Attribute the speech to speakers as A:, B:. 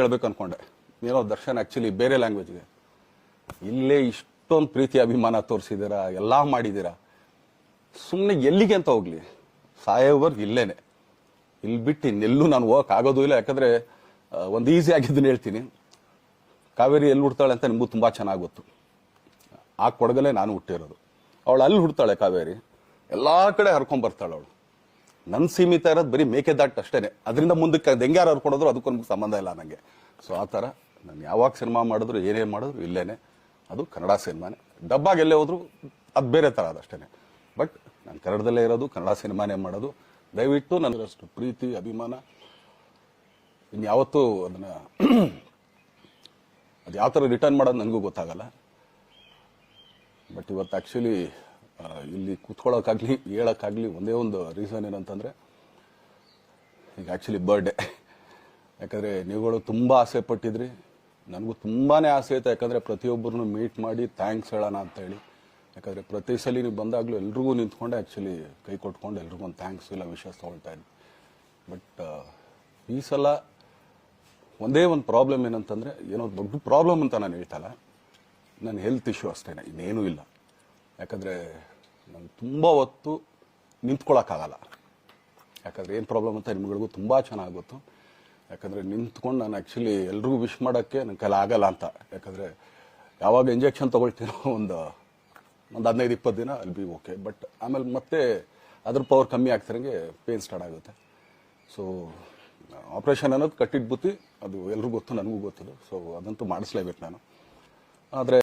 A: ಹೇಳ್ಬೇಕು ಅನ್ಕೊಂಡೆ ಏನೋ ದರ್ಶನ್ ಆಕ್ಚುಲಿ ಬೇರೆ ಲ್ಯಾಂಗ್ವೇಜ್ಗೆ ಇಲ್ಲೇ ಇಷ್ಟೊಂದು ಪ್ರೀತಿ ಅಭಿಮಾನ ತೋರಿಸಿದ್ದೀರಾ, ಎಲ್ಲ ಮಾಡಿದ್ದೀರಾ? ಸುಮ್ಮನೆ ಎಲ್ಲಿಗೆ ಅಂತ ಹೋಗ್ಲಿ. ಸಾಯೋವರ್ ಇಲ್ಲೇನೆ. ಇಲ್ಲಿ ಬಿಟ್ಟು ಇನ್ನೆಲ್ಲೂ ನಾನು ಹೋಗಕ್ ಆಗೋದು ಇಲ್ಲ. ಯಾಕಂದ್ರೆ ಒಂದು ಈಸಿ ಆಗಿದ್ದನ್ನು ಹೇಳ್ತೀನಿ. ಕಾವೇರಿ ಎಲ್ಲಿ ಹುಡ್ತಾಳೆ ಅಂತ ನಿಮಗೂ ತುಂಬಾ ಚೆನ್ನಾಗಿ ಗೊತ್ತು. ಆ ಕೊಡಗಲೇ ನಾನು ಹುಟ್ಟಿರೋದು. ಅವಳು ಅಲ್ಲಿ ಹುಡ್ತಾಳೆ ಕಾವೇರಿ. ಎಲ್ಲಾ ಕಡೆ ಹರ್ಕೊಂಬರ್ತಾಳೆ ಅವಳು. ನನ್ನ ಸೀಮಿತ ಇರೋದು ಬರೀ ಮೇಕೆದಾಟ್ ಅಷ್ಟೇನೆ. ಅದರಿಂದ ಮುಂದಕ್ಕೆ ಅದು ಹೆಂಗ್ಯಾರು ಕೊಡೋದ್ರು ಅದಕ್ಕೂ ನಮ್ಗೆ ಸಂಬಂಧ ಇಲ್ಲ ನನಗೆ ಸೊ ಆ ಥರ ನಾನು ಯಾವಾಗ ಸಿನಿಮಾ ಮಾಡಿದ್ರು, ಏನೇನು ಮಾಡಿದ್ರು, ಇಲ್ಲೇನೆ. ಅದು ಕನ್ನಡ ಸಿನಿಮಾನೇ. ಡಬ್ಬಾಗೆ ಎಲ್ಲೇ ಹೋದ್ರು ಅದು ಬೇರೆ ಥರ ಅದಷ್ಟೇನೆ ಬಟ್ ನಾನು ಕನ್ನಡದಲ್ಲೇ ಇರೋದು, ಕನ್ನಡ ಸಿನಿಮಾನೇ ಮಾಡೋದು. ದಯವಿಟ್ಟು ನನಗಷ್ಟು ಪ್ರೀತಿ, ಅಭಿಮಾನ ಇನ್ಯಾವತ್ತೂ ಅದನ್ನು ಅದು ಯಾವ ಥರ ರಿಟರ್ನ್ ಮಾಡೋದು ನನಗೂ ಗೊತ್ತಾಗಲ್ಲ. ಬಟ್ ಇವತ್ತು ಆ್ಯಕ್ಚುಲಿ ಇಲ್ಲಿ ಕೂತ್ಕೊಳ್ಳೋಕ್ಕಾಗಲಿ ಹೇಳೋಕ್ಕಾಗಲಿ ಒಂದೇ ಒಂದು ರೀಸನ್ ಏನಂತಂದರೆ, ಈಗ ಆ್ಯಕ್ಚುಲಿ ಬರ್ಡೇ ಯಾಕಂದರೆ ನೀವುಗಳು ತುಂಬ ಆಸೆ ಪಟ್ಟಿದ್ರಿ. ನನಗೂ ತುಂಬಾ ಆಸೆ ಇತ್ತು. ಯಾಕಂದರೆ ಪ್ರತಿಯೊಬ್ಬರನ್ನು ಮೀಟ್ ಮಾಡಿ ಥ್ಯಾಂಕ್ಸ್ ಹೇಳೋಣ ಅಂತ ಹೇಳಿ ಯಾಕಂದರೆ ಪ್ರತಿ ಸಲ ನೀವು ಬಂದಾಗಲೂ ಎಲ್ರಿಗೂ ನಿಂತ್ಕೊಂಡೆ ಆ್ಯಕ್ಚುಲಿ ಕೈ ಕೊಟ್ಕೊಂಡು ಎಲ್ರಿಗೂ ಒಂದು ಥ್ಯಾಂಕ್ಸ್ ಇಲ್ಲ ವಿಶ್ವಾಸ ತೊಗೊಳ್ತಾ ಇದ್ದೆ. ಬಟ್ ಈ ಸಲ ಒಂದೇ ಒಂದು ಪ್ರಾಬ್ಲಮ್ ಏನಂತಂದರೆ, ಏನೋ ದೊಡ್ಡ ಪ್ರಾಬ್ಲಮ್ ಅಂತ ನಾನು ಹೇಳ್ತಲ್ಲ ನನ್ನ ಹೆಲ್ತ್ ಇಶ್ಯೂ ಅಷ್ಟೇ ಇನ್ನೇನೂ ಇಲ್ಲ. ಯಾಕಂದರೆ ನಂಗೆ ತುಂಬ ಹೊತ್ತು ನಿಂತ್ಕೊಳ್ಳೋಕ್ಕಾಗಲ್ಲ ಯಾಕಂದರೆ ಏನು ಪ್ರಾಬ್ಲಮ್ ಅಂತ ನಿಮ್ಗಳಿಗೂ ತುಂಬ ಚೆನ್ನಾಗಿ ಗೊತ್ತು. ಯಾಕಂದರೆ ನಿಂತ್ಕೊಂಡು ನಾನು ಆ್ಯಕ್ಚುಲಿ ಎಲ್ರಿಗೂ ವಿಶ್ ಮಾಡೋಕ್ಕೆ ನನ್ನ ಕೈಲಿ ಆಗಲ್ಲ ಅಂತ. ಯಾಕಂದರೆ ಯಾವಾಗ ಇಂಜೆಕ್ಷನ್ ತೊಗೊಳ್ತೀನೋ ಒಂದು ಒಂದು ಹದಿನೈದು ಇಪ್ಪತ್ತು ದಿನ ಅಲ್ಲಿ ಬಿ ಓಕೆ ಬಟ್ ಆಮೇಲೆ ಮತ್ತೆ ಅದ್ರ ಪವರ್ ಕಮ್ಮಿ ಆಗ್ತಿರಂಗೆ ಪೇನ್ ಸ್ಟಾರ್ಟ್ ಆಗುತ್ತೆ. ಸೊ ಆಪ್ರೇಷನ್ ಅನ್ನೋದು ಕಟ್ಟಿಟ್ಟು ಬುತ್ತಿ ಅದು ಎಲ್ರಿಗೂ ಗೊತ್ತು, ನನಗೂ ಗೊತ್ತದು ಸೊ ಅದಂತೂ ಮಾಡಿಸ್ಲೇಬೇಕು ನಾನು. ಆದರೆ